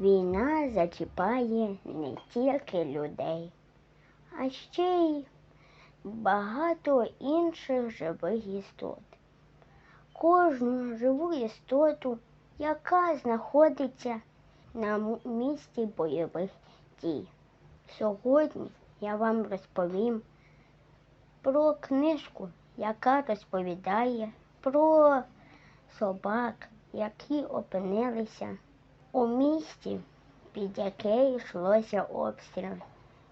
Війна зачіпає не тільки людей, а ще й багато інших живих істот. Кожну живу істоту, яка знаходиться на місці бойових дій. Сьогодні я вам розповім про книжку, яка розповідає про собак, які опинилися у місті, під яке йшлося обстріл,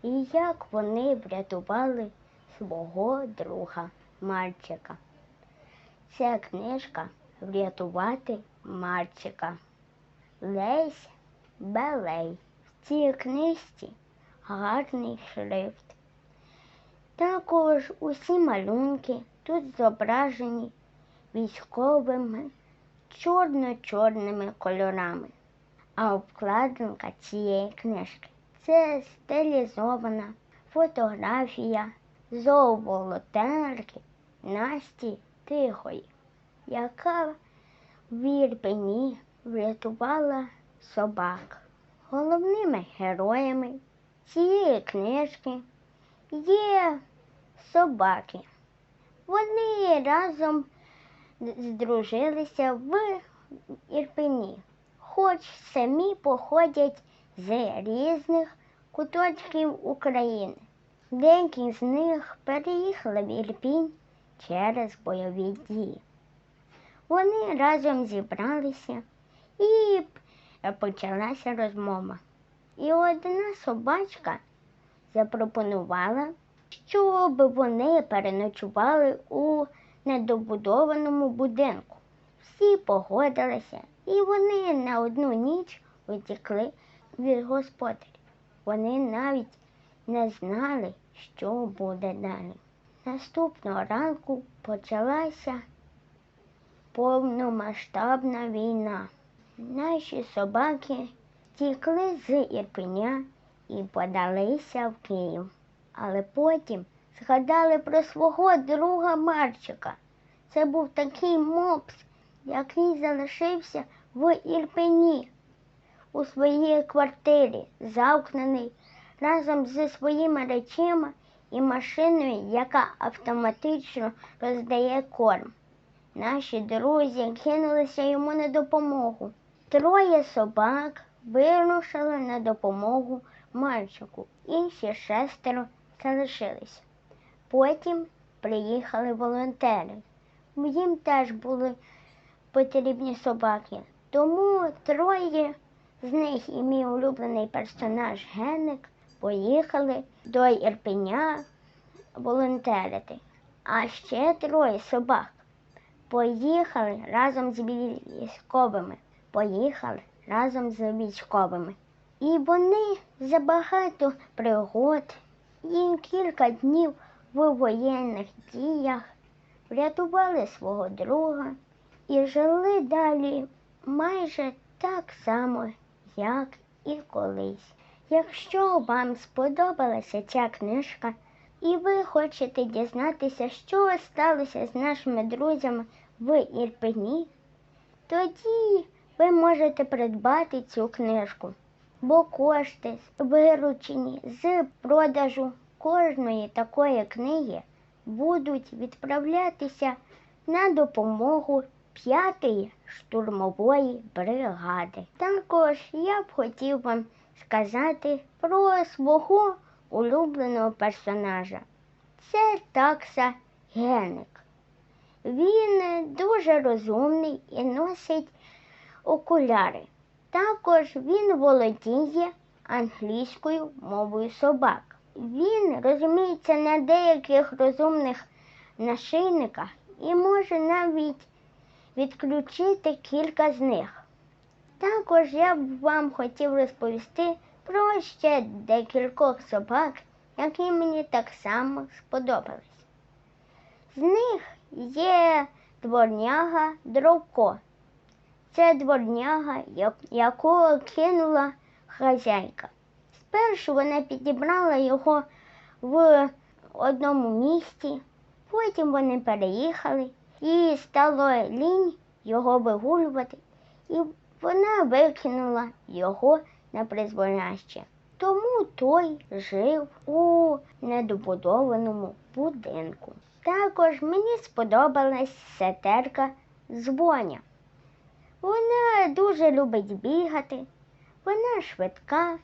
і як вони врятували свого друга Марчика. Ця книжка Врятувати Марчика. Лесь Белей. В цій книжці гарний шрифт. Також усі малюнки тут зображені військовими чорно-чорними кольорами. А обкладинка цієї книжки це стилізована фотографія зооволонтерки Насті Тихої, яка в Ірпені врятувала собак. Головними героями цієї книжки є собаки. Вони разом здружилися в Ірпені, хоч самі походять з різних куточків України. Деякі з них переїхали в Ірпінь через бойові дії. Вони разом зібралися і почалася розмова. І одна собачка запропонувала, щоб вони переночували у недобудованому будинку. Всі погодилися, і вони на одну ніч утекли від господарів. Вони навіть не знали, що буде далі. Наступного ранку почалася повномасштабна війна. Наші собаки втікли з Ірпеня і подалися в Київ. Але потім згадали про свого друга Марчика. Це був такий мопс, який залишився в Ірпені у своїй квартирі, замкнений разом зі своїми речима і машиною, яка автоматично роздає корм. Наші друзі кинулися йому на допомогу. Троє собак вирушили на допомогу мальчику, інші шестеро залишилися. Потім приїхали волонтери. Їм теж були потрібні собаки. Тому троє з них і мій улюблений персонаж Генник поїхали до Ірпеня волонтерити. А ще троє собак поїхали разом з військовими. Поїхали разом з військовими. І вони за багато пригод і кілька днів в воєнних діях врятували свого друга і жили далі майже так само, як і колись. Якщо вам сподобалася ця книжка, і ви хочете дізнатися, що сталося з нашими друзями в Ірпені, тоді ви можете придбати цю книжку, бо кошти, виручені з продажу кожної такої книги, будуть відправлятися на допомогу п'ятої штурмової бригади. Також я б хотів вам сказати про свого улюбленого персонажа. Це такса Геник. Він дуже розумний і носить окуляри. Також він володіє англійською мовою собак. Він розуміється на деяких розумних нашийниках і може навіть відключити кілька з них. Також я б вам хотів розповісти про ще декількох собак, які мені так само сподобались. З них є дворняга Дровко. Це дворняга, як- якого кинула хазяйка. Спершу вона підібрала його в одному місці, потім вони переїхали і стало лінь його вигулювати. І вона викинула його на призволяще. Тому той жив у недобудованому будинку. Також мені сподобалась сетерка Звоня. Вона дуже любить бігати, вона швидка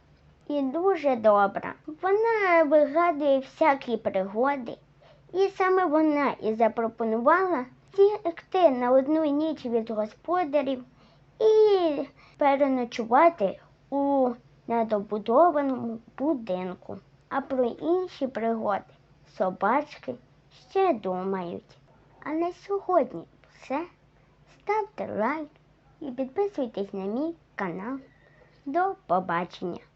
і дуже добра. Вона вигадує всякі пригоди. І саме вона і запропонувала втекти на одну ніч від господарів і переночувати у недобудованому будинку. А про інші пригоди собачки ще думають. А на сьогодні все. Ставте лайк і підписуйтесь на мій канал. До побачення!